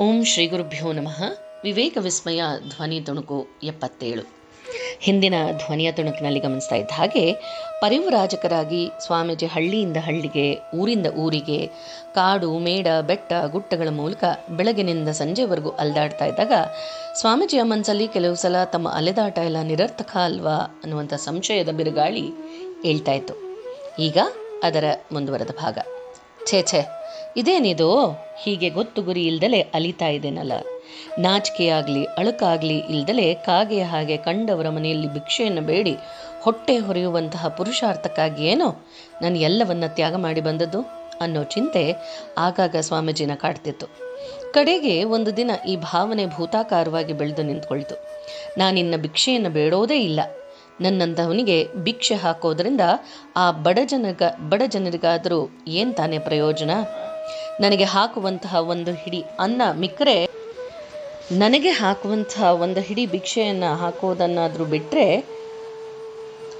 ಓಂ ಶ್ರೀ ಗುರುಭ್ಯೋ ನಮಃ. ವಿವೇಕ ವಿಸ್ಮಯ, ಧ್ವನಿ ತುಣುಕು ಎಪ್ಪತ್ತೇಳು. ಹಿಂದಿನ ಧ್ವನಿಯ ತುಣುಕಿನಲ್ಲಿ ಗಮನಿಸ್ತಾ ಇದ್ದ ಹಾಗೆ ಪರಿವರಾಜಕರಾಗಿ ಸ್ವಾಮೀಜಿ ಹಳ್ಳಿಯಿಂದ ಹಳ್ಳಿಗೆ, ಊರಿಂದ ಊರಿಗೆ, ಕಾಡು, ಮೇಡ, ಬೆಟ್ಟ, ಗುಟ್ಟಗಳ ಮೂಲಕ ಬೆಳಗಿನಿಂದ ಸಂಜೆವರೆಗೂ ಅಲ್ದಾಡ್ತಾ ಇದ್ದಾಗ ಸ್ವಾಮೀಜಿಯ ಮನಸ್ಸಲ್ಲಿ ಕೆಲವು ಸಲ ತಮ್ಮ ಅಲೆದಾಟ ಎಲ್ಲ ನಿರರ್ಥಕ ಅಲ್ವಾ ಅನ್ನುವಂಥ ಸಂಶಯದ ಬಿರುಗಾಳಿ ಏಳ್ತಾ ಇತ್ತು. ಈಗ ಅದರ ಮುಂದುವರೆದ ಭಾಗ. ಛೇ ಛೇ ಇದೇನಿದು? ಹೀಗೆ ಗೊತ್ತು ಗುರಿ ಇಲ್ದಲೆ ಅಲಿತಾ ಇದ್ದೇನಲ್ಲ ನಾಚಿಕೆಯಾಗಲಿ, ಅಳುಕಾಗಲಿ ಇಲ್ದಲೆ ಕಾಗೆಯ ಹಾಗೆ ಕಂಡವರ ಮನೆಯಲ್ಲಿ ಭಿಕ್ಷೆಯನ್ನು ಬೇಡಿ. ಹೊಟ್ಟೆ ಹೊರೆಯುವಂತಹ ಪುರುಷಾರ್ಥಕ್ಕಾಗಿ ಏನೋ ನಾನು ಎಲ್ಲವನ್ನ ತ್ಯಾಗ ಮಾಡಿ ಬಂದದ್ದು ಅನ್ನೋ ಚಿಂತೆ ಆಗಾಗ ಸ್ವಾಮೀಜಿನ ಕಾಡ್ತಿತ್ತು. ಕಡೆಗೆ ಒಂದು ದಿನ ಈ ಭಾವನೆ ಭೂತಾಕಾರವಾಗಿ ಬೆಳೆದು ನಿಂತ್ಕೊಳ್ತು. ನಾನಿನ್ನ ಭಿಕ್ಷೆಯನ್ನು ಬೇಡೋದೇ ಇಲ್ಲ. ನನ್ನಂತಹವನಿಗೆ ಭಿಕ್ಷೆ ಹಾಕೋದ್ರಿಂದ ಆ ಬಡ ಜನಗ, ಬಡ ಜನರಿಗಾದರೂ ಏನು ತಾನೇ ಪ್ರಯೋಜನ? ನನಗೆ ಹಾಕುವಂತಹ ಒಂದು ಹಿಡಿ ಅನ್ನ ಮಿಕ್ಕರೆ ನನಗೆ ಹಾಕುವಂತಹ ಒಂದು ಹಿಡಿ ಭಿಕ್ಷೆಯನ್ನು ಹಾಕೋದನ್ನಾದರೂ ಬಿಟ್ಟರೆ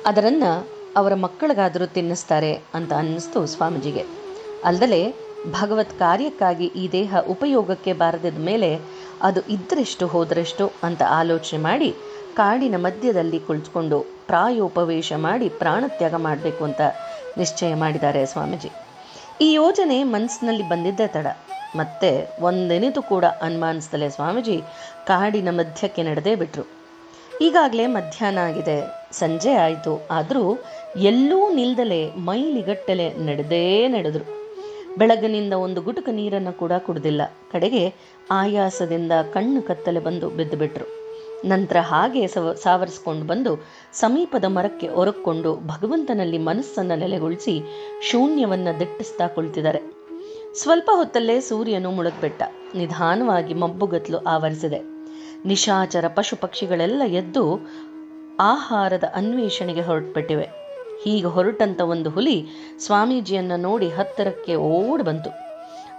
ಅದರನ್ನು ಅವರ ಮಕ್ಕಳಿಗಾದರೂ ತಿನ್ನಿಸ್ತಾರೆ ಅಂತ ಅನ್ನಿಸ್ತು ಸ್ವಾಮೀಜಿಗೆ. ಅಲ್ಲದೆ ಭಗವತ್ ಕಾರ್ಯಕ್ಕಾಗಿ ಈ ದೇಹ ಉಪಯೋಗಕ್ಕೆ ಬಾರದಿದ್ದ ಮೇಲೆ ಅದು ಇದ್ದರೆಷ್ಟು ಹೋದರೆಷ್ಟು ಅಂತ ಆಲೋಚನೆ ಮಾಡಿ ಕಾಡಿನ ಮಧ್ಯದಲ್ಲಿ ಕುಳಿತುಕೊಂಡು ಪ್ರಾಯೋಪವೇಶ ಮಾಡಿ ಪ್ರಾಣತ್ಯಾಗ ಮಾಡಬೇಕು ಅಂತ ನಿಶ್ಚಯ ಮಾಡಿದ್ದಾರೆ ಸ್ವಾಮೀಜಿ. ಈ ಯೋಜನೆ ಮನಸ್ಸಿನಲ್ಲಿ ಬಂದಿದ್ದೇ ತಡ. ಮತ್ತೆ ಒಂದೆನಿತು ಕೂಡ ಅನುಮಾನಿಸ್ದಲೆ ಸ್ವಾಮೀಜಿ, ಕಾಡಿನ ಮಧ್ಯಕ್ಕೆ ನಡೆದೇ ಬಿಟ್ರು. ಈಗಾಗಲೇ ಮಧ್ಯಾಹ್ನ ಆಗಿದೆ, ಸಂಜೆ ಆಯಿತು, ಆದರೂ ಎಲ್ಲೂ ನಿಲ್ದಲೆ, ಮೈಲಿಗಟ್ಟಲೆ ನಡೆದೇ ನಡೆದ್ರು. ಬೆಳಗಿನಿಂದ ಒಂದು ಗುಟುಕ ನೀರನ್ನು ಕೂಡ ಕುಡಿದಿಲ್ಲ. ಕಡೆಗೆ ಆಯಾಸದಿಂದ ಕಣ್ಣು ಕತ್ತಲೆ ಬಂದು ಬಿದ್ದು ಬಿಟ್ರು ನಂತರ ಹಾಗೆ ಸವ, ಸಾವರಿಸ್ಕೊಂಡು ಬಂದು ಸಮೀಪದ ಮರಕ್ಕೆ ಒರಕ್ಕೊಂಡು ಭಗವಂತನಲ್ಲಿ ಮನಸ್ಸನ್ನು ನೆಲೆಗೊಳಿಸಿ ಶೂನ್ಯವನ್ನು ದಿಟ್ಟಿಸ್ತಾ ಕುಳಿತಿದ್ದಾರೆ. ಸ್ವಲ್ಪ ಹೊತ್ತಲ್ಲೇ ಸೂರ್ಯನು ಮುಳುಗ್ಬಿಟ್ಟ. ನಿಧಾನವಾಗಿ ಮಬ್ಬುಗತ್ಲು ಆವರಿಸಿದೆ. ನಿಶಾಚರ ಪಶು ಪಕ್ಷಿಗಳೆಲ್ಲ ಎದ್ದು ಆಹಾರದ ಅನ್ವೇಷಣೆಗೆ ಹೊರಟ್ಬಿಟ್ಟಿವೆ. ಹೀಗೆ ಹೊರಟಂತ ಒಂದು ಹುಲಿ ಸ್ವಾಮೀಜಿಯನ್ನು ನೋಡಿ ಹತ್ತಿರಕ್ಕೆ ಓಡಿ ಬಂತು.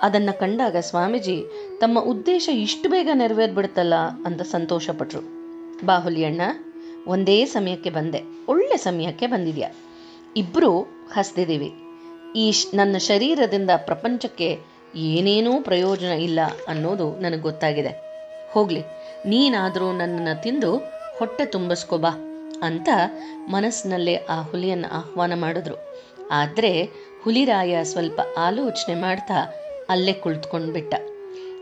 ಅದನ್ನು ಕಂಡಾಗ ಸ್ವಾಮೀಜಿ, ತಮ್ಮ ಉದ್ದೇಶ ಇಷ್ಟು ಬೇಗ ನೆರವೇರ್ಬಿಡ್ತಲ್ಲ ಅಂತ ಸಂತೋಷಪಟ್ರು. ಬಾ ಹುಲಿಯಣ್ಣ ಒಂದೇ ಸಮಯಕ್ಕೆ ಬಂದೆ. ಒಳ್ಳೆ ಸಮಯಕ್ಕೆ ಬಂದಿದ್ಯಾ? ಇಬ್ಬರು ಹಸ್ದಿದ್ದೀವಿ. ಈ ನನ್ನ ಶರೀರದಿಂದ ಪ್ರಪಂಚಕ್ಕೆ ಏನೇನೂ ಪ್ರಯೋಜನ ಇಲ್ಲ ಅನ್ನೋದು ನನಗೆ ಗೊತ್ತಾಗಿದೆ. ಹೋಗಲಿ, ನೀನಾದರೂ ನನ್ನನ್ನು ತಿಂದು ಹೊಟ್ಟೆ ತುಂಬಿಸ್ಕೊ ಬಾ ಅಂತ ಮನಸ್ಸಿನಲ್ಲೇ ಆ ಹುಲಿಯನ್ನು ಆಹ್ವಾನ ಮಾಡಿದ್ರು. ಆದರೆ ಹುಲಿರಾಯ ಸ್ವಲ್ಪ ಆಲೋಚನೆ ಮಾಡ್ತಾ ಅಲ್ಲೇ ಕುಳಿತುಕೊಂಡು ಬಿಟ್ಟ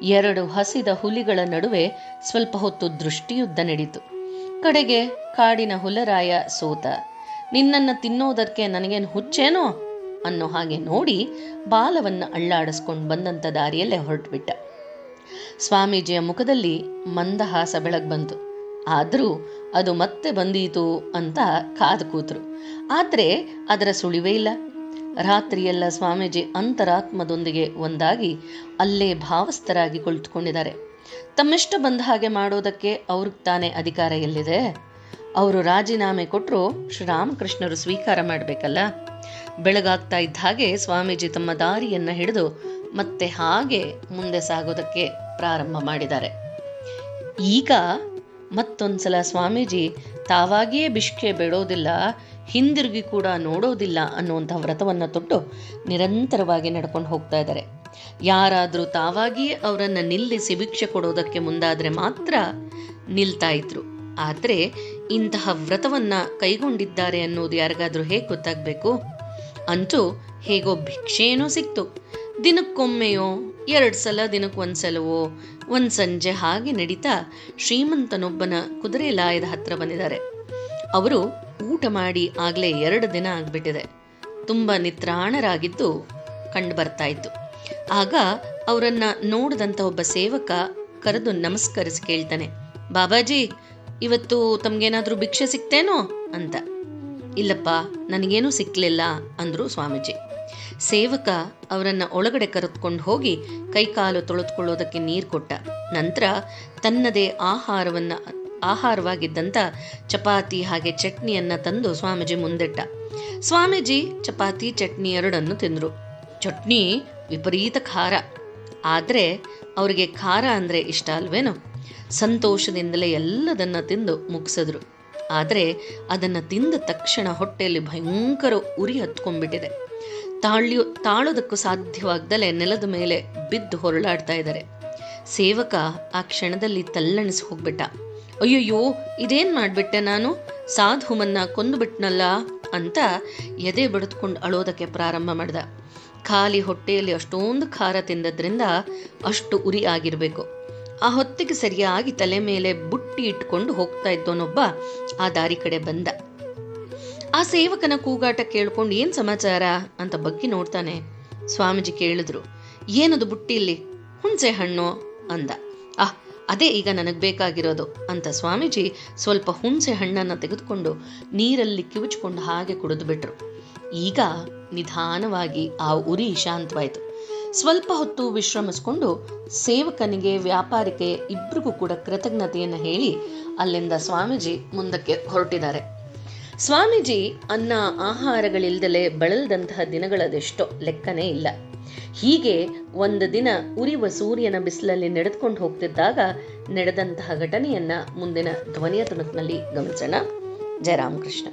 ಎರಡು ಹಸಿದ ಹುಲಿಗಳ ನಡುವೆ ಸ್ವಲ್ಪ ಹೊತ್ತು ದೃಷ್ಟಿಯುದ್ಧ ನಡೀತು. ಕಡೆಗೆ ಕಾಡಿನ ಹುಲರಾಯ ಸೋತ, ನಿನ್ನನ್ನು ತಿನ್ನೋದಕ್ಕೆ ನನಗೇನು ಹುಚ್ಚೇನೋ? ಅನ್ನೋ ಹಾಗೆ ನೋಡಿ ಬಾಲವನ್ನು ಅಳ್ಳಾಡಿಸ್ಕೊಂಡು ಬಂದಂಥ ದಾರಿಯಲ್ಲೇ ಹೊರಟುಬಿಟ್ಟ. ಸ್ವಾಮೀಜಿಯ ಮುಖದಲ್ಲಿ ಮಂದಹಾಸ ಬೆಳಗ್ ಬಂತು. ಆದರೂ ಅದು ಮತ್ತೆ ಬಂದೀತು ಅಂತ ಕಾದು ಕೂತರು. ಆದರೆ ಅದರ ಸುಳಿವೇ ಇಲ್ಲ. ರಾತ್ರಿಯೆಲ್ಲ ಸ್ವಾಮೀಜಿ ಅಂತರಾತ್ಮದೊಂದಿಗೆ ಒಂದಾಗಿ ಅಲ್ಲೇ ಭಾವಸ್ಥರಾಗಿ ಕುಳಿತುಕೊಂಡಿದ್ದಾರೆ. ತಮ್ಮಿಷ್ಟ ಬಂದ ಹಾಗೆ ಮಾಡೋದಕ್ಕೆ ಅವ್ರಿಗೆ ತಾನೇ ಅಧಿಕಾರ ಎಲ್ಲಿದೆ? ಅವರು ರಾಜೀನಾಮೆ ಕೊಟ್ಟರು ಶ್ರೀರಾಮಕೃಷ್ಣರು ಸ್ವೀಕಾರ ಮಾಡಬೇಕಲ್ಲ? ಬೆಳಗಾಗ್ತಾ ಇದ್ದ ಹಾಗೆ ಸ್ವಾಮೀಜಿ ತಮ್ಮ ದಾರಿಯನ್ನು ಹಿಡಿದು ಮತ್ತೆ ಹಾಗೆ ಮುಂದೆ ಸಾಗೋದಕ್ಕೆ ಪ್ರಾರಂಭ ಮಾಡಿದ್ದಾರೆ. ಈಗ ಮತ್ತೊಂದ್ಸಲ ಸ್ವಾಮೀಜಿ ತಾವಾಗಿಯೇ ಬಿಷ್ಕೆ ಬೇಡೋದಿಲ್ಲ, ಹಿಂದಿರುಗಿ ಕೂಡ ನೋಡೋದಿಲ್ಲ ಅನ್ನುವಂಥ ವ್ರತವನ್ನು ತೊಟ್ಟು ನಿರಂತರವಾಗಿ ನಡ್ಕೊಂಡು ಹೋಗ್ತಾ ಇದ್ದಾರೆ. ಯಾರಾದರೂ ತಾವಾಗಿಯೇ ಅವರನ್ನು ನಿಲ್ಲಿಸಿ ಭಿಕ್ಷೆ ಕೊಡೋದಕ್ಕೆ ಮುಂದಾದರೆ ಮಾತ್ರ ನಿಲ್ತಾ ಇದ್ರು. ಆದರೆ ಇಂತಹ ವ್ರತವನ್ನು ಕೈಗೊಂಡಿದ್ದಾರೆ ಅನ್ನೋದು ಯಾರಿಗಾದರೂ ಹೇಗೆ ಗೊತ್ತಾಗಬೇಕು? ಅಂತೂ ಹೇಗೋ ಭಿಕ್ಷೆನೂ ಸಿಕ್ತು. ದಿನಕ್ಕೊಮ್ಮೆಯೋ, ಎರಡು ಸಲ ದಿನಕ್ಕೊಂದ್ಸಲವೋ ಒಂದು ಸಂಜೆ ಹಾಗೆ ನಡೀತಾ ಶ್ರೀಮಂತನೊಬ್ಬನ ಕುದುರೆ ಲಾಯದ ಹತ್ರ ಬಂದಿದ್ದಾರೆ. ಅವರು ಊಟ ಮಾಡಿ ಆಗಲೇ ಎರಡು ದಿನ ಆಗಿಬಿಟ್ಟಿದೆ. ತುಂಬ ನಿತ್ರಾಣರಾಗಿದ್ದು ಕಂಡು ಬರ್ತಾ ಇತ್ತು. ಆಗ ಅವರನ್ನು ನೋಡಿದಂಥ ಒಬ್ಬ ಸೇವಕ ಕರೆದು ನಮಸ್ಕರಿಸಿ ಕೇಳ್ತಾನೆ, ಬಾಬಾಜಿ, ಇವತ್ತು ತಮಗೇನಾದರೂ ಭಿಕ್ಷೆ ಸಿಕ್ತೇನೋ? ಅಂತ. ಇಲ್ಲಪ್ಪ, ನನಗೇನೂ ಸಿಕ್ಕಲಿಲ್ಲ ಅಂದರು ಸ್ವಾಮೀಜಿ. ಸೇವಕ ಅವರನ್ನು ಒಳಗಡೆ ಕರೆದುಕೊಂಡು ಹೋಗಿ ಕೈಕಾಲು ತೊಳೆದುಕೊಳ್ಳೋದಕ್ಕೆ ನೀರು ಕೊಟ್ಟ. ನಂತರ ತನ್ನದೇ ಆಹಾರವನ್ನು ಆಹಾರವಾಗಿದ್ದಂಥ ಚಪಾತಿ ಹಾಗೆ ಚಟ್ನಿಯನ್ನು ತಂದು ಸ್ವಾಮೀಜಿ ಮುಂದಿಟ್ಟ. ಸ್ವಾಮೀಜಿ ಚಪಾತಿ, ಚಟ್ನಿ ಎರಡನ್ನು ತಿಂದರು. ಚಟ್ನಿ ವಿಪರೀತ ಖಾರ. ಆದರೆ ಅವರಿಗೆ ಖಾರ ಅಂದರೆ ಇಷ್ಟ ಅಲ್ವೇನೋ? ಸಂತೋಷದಿಂದಲೇ ಎಲ್ಲದನ್ನು ತಿಂದು ಮುಗಿಸಿದ್ರು. ಆದರೆ ಅದನ್ನು ತಿಂದ ತಕ್ಷಣ ಹೊಟ್ಟೆಯಲ್ಲಿ ಭಯಂಕರ ಉರಿ ಹತ್ಕೊಂಡ್ಬಿಟ್ಟಿದೆ. ತಾಳ್ಯು, ತಾಳೋದಕ್ಕೂ ಸಾಧ್ಯವಾಗ್ದಲೇ ನೆಲದ ಮೇಲೆ ಬಿದ್ದು ಹೊರಳಾಡ್ತಾ ಇದ್ದಾರೆ. ಸೇವಕ ಆ ಕ್ಷಣದಲ್ಲಿ ತಲ್ಲಣಿಸಿ ಹೋಗ್ಬಿಟ್ಟ. ಅಯ್ಯಯ್ಯೋ, ಇದೇನ್ ಮಾಡ್ಬಿಟ್ಟೆ ನಾನು? ಸಾಧುಮನ್ನ ಕೊಂದುಬಿಟ್ನಲ್ಲ ಅಂತ ಎದೆ ಬಡಿದುಕೊಂಡು ಅಳೋದಕ್ಕೆ ಪ್ರಾರಂಭ ಮಾಡ್ದ. ಖಾಲಿ ಹೊಟ್ಟೆಯಲ್ಲಿ ಅಷ್ಟೊಂದು ಖಾರ ತಿಂದದ್ರಿಂದ ಅಷ್ಟು ಉರಿ ಆಗಿರಬೇಕು. ಆ ಹೊತ್ತಿಗೆ ಸರಿಯಾಗಿ ತಲೆ ಮೇಲೆ ಬುಟ್ಟಿ ಇಟ್ಕೊಂಡು ಹೋಗ್ತಾ ಇದ್ದವನೊಬ್ಬ ಆ ದಾರಿ ಕಡೆ ಬಂದ. ಆ ಸೇವಕನ ಕೂಗಾಟ ಕೇಳ್ಕೊಂಡು ಏನ್ ಸಮಾಚಾರ ಅಂತ ಬಗ್ಗಿ ನೋಡ್ತಾನೆ. ಸ್ವಾಮೀಜಿ ಕೇಳಿದ್ರು, ಏನದು ಬುಟ್ಟಿಯಲ್ಲಿ ಹುಣಸೆ ಹಣ್ಣು? ಅಂದ. ಆ ಅದೇ ಈಗ ನನಗೆ ಬೇಕಾಗಿರೋದು, ಅಂತ ಸ್ವಾಮೀಜಿ ಸ್ವಲ್ಪ ಹುಣಸೆ ಹಣ್ಣನ್ನು ತೆಗೆದುಕೊಂಡು ನೀರಲ್ಲಿ ಕಿವುಚ್ಕೊಂಡು ಹಾಗೆ ಕುಡಿದು ಬಿಟ್ರು. ಈಗ ನಿಧಾನವಾಗಿ ಆ ಉರಿ ಶಾಂತವಾಯಿತು. ಸ್ವಲ್ಪ ಹೊತ್ತು ವಿಶ್ರಮಿಸಿಕೊಂಡು ಸೇವಕನಿಗೆ ವ್ಯಾಪಾರಿಕೆ ಇಬ್ಬರಿಗೂ ಕೂಡ ಕೃತಜ್ಞತೆಯನ್ನು ಹೇಳಿ ಅಲ್ಲಿಂದ ಸ್ವಾಮೀಜಿ ಮುಂದಕ್ಕೆ ಹೊರಟಿದ್ದಾರೆ. ಸ್ವಾಮೀಜಿ ಅನ್ನ ಆಹಾರಗಳಿಲ್ದಲೇ ಬಳಲ್ದಂತಹ ದಿನಗಳದೆಷ್ಟೋ ಲೆಕ್ಕನೇ ಇಲ್ಲ. ಹೀಗೆ ಒಂದು ದಿನ ಉರಿವ ಸೂರ್ಯನ ಬಿಸಿಲಲ್ಲಿ ನಡೆದುಕೊಂಡು ಹೋಗ್ತಿದ್ದಾಗ ನಡೆದಂತಹ ಘಟನೆಯನ್ನ ಮುಂದಿನ ಧ್ವನಿಯ ತುಣುಕಿನಲ್ಲಿ ಗಮನಿಸೋಣ. ಜಯರಾಮಕೃಷ್ಣ.